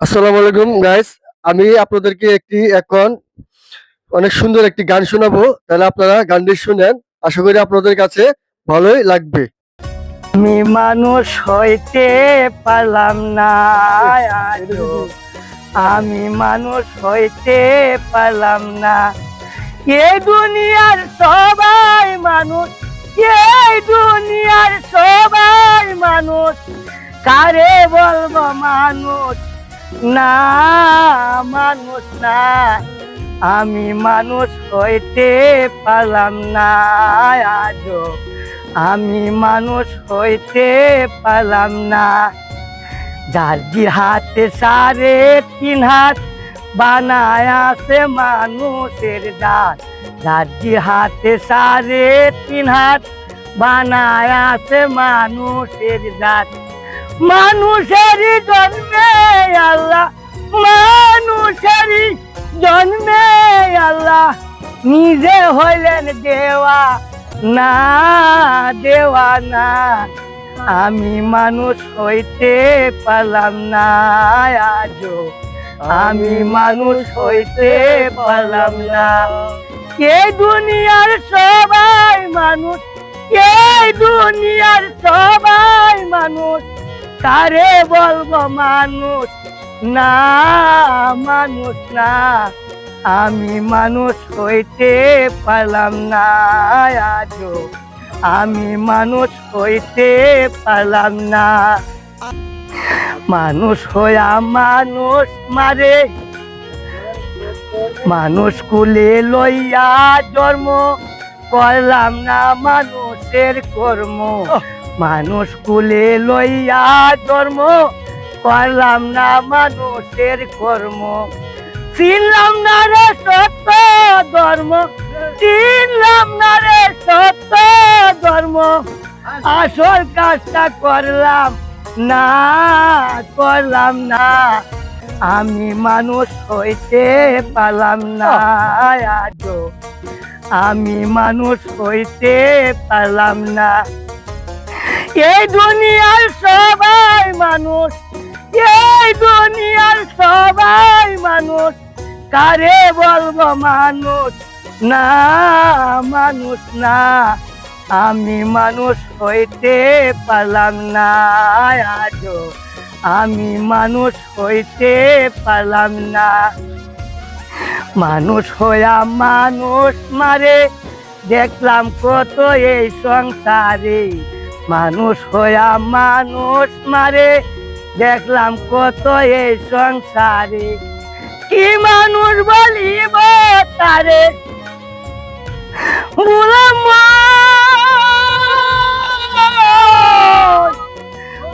আসসালামু আলাইকুম গাইস আমি আপনাদেরকে একটি এখন অনেক সুন্দর একটি গান শোনাবো। তাহলে আপনারা গানটি শুনেন। আশা করি আপনাদের কাছে ভালোই লাগবে। আমি মানুষ হইতে পারলাম না। আমি মানুষ হইতে পারলাম না। এই দুনিয়ার সবাই মানুষ। এই দুনিয়ার সবাই মানুষ। কারে বলব মানুষ? না, মানুষ না আমি মানুষ হইতে পারলাম না আজও। আমি মানুষ হইতে পারলাম না। যার হাতে সারে তিন হাত, বানায় আছে মানুষের জাত যার হাতে সারে তিন হাত, বানায় আছে মানুষের জাত মানুষের জন্মে আল্লাহ মানুষের জন্মে আল্লাহ। নিজে হইলেন দেওয়া না দেওয়া না। আমি মানুষ হইতে পারলাম না আজও। আমি মানুষ হইতে পারলাম না। এই দুনিয়ার সবাই মানুষ এই দুনিয়ার সবাই মানুষ? কারে বলব মানুষ, না মানুষ না, আমি মানুষ হইতে পারলাম না আজও। আমি মানুষ হইতে পারলাম না। মানুষ হইয়া মানুষ মারে, মানুষ কুলে লইয়া জন্ম, করলাম না মানুষের কর্ম। মানুষ কুলে লইয়া ধর্ম, করলাম না মানুষের কর্ম। চিনলাম না রে সত্য ধর্ম, চিনলাম না রে সত্য ধর্ম। আসল কাজটা করলাম না করলাম না। আমি মানুষ হইতে পারলাম না আমি মানুষ হইতে পারলাম না। এই দুনিয়ার সবাই মানুষ, এই দুনিয়ার সবাই মানুষ, কারে বলব মানুষ? না মানুষ না, আমি মানুষ হইতে পারলাম না আজও। আমি মানুষ হইতে পারলাম না। মানুষ হইয়া মানুষ মারে, দেখলাম কত এই সংসারে। মানুষ হইয়া মানুষ মারে। দেখলাম কত এই সংসারে। কি মানুষ বলিব তারে?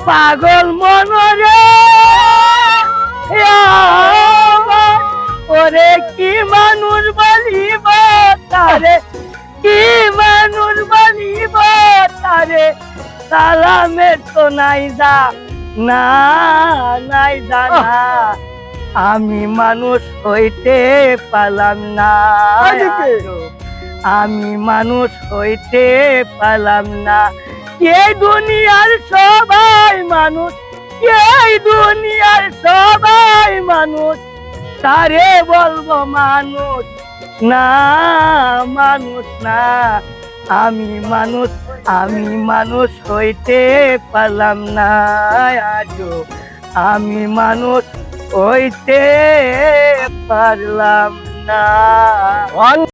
পাগল মনরে। ওরে কি মানুষ বলিব তারে? কি মানুষ বলিব তারে সালামে তো নাই দা না নাই জানা আমি মানুষ হইতে পালাম না। আমি মানুষ হইতে পালাম না। এই দুনিয়ার সবাই মানুষ? এই দুনিয়ার সবাই মানুষ? তারে বলব মানুষ। না, মানুষ না। আমি মানুষ আমি মানুষ হইতে পারলাম না। আজ আমি মানুষ হইতে পারলাম না।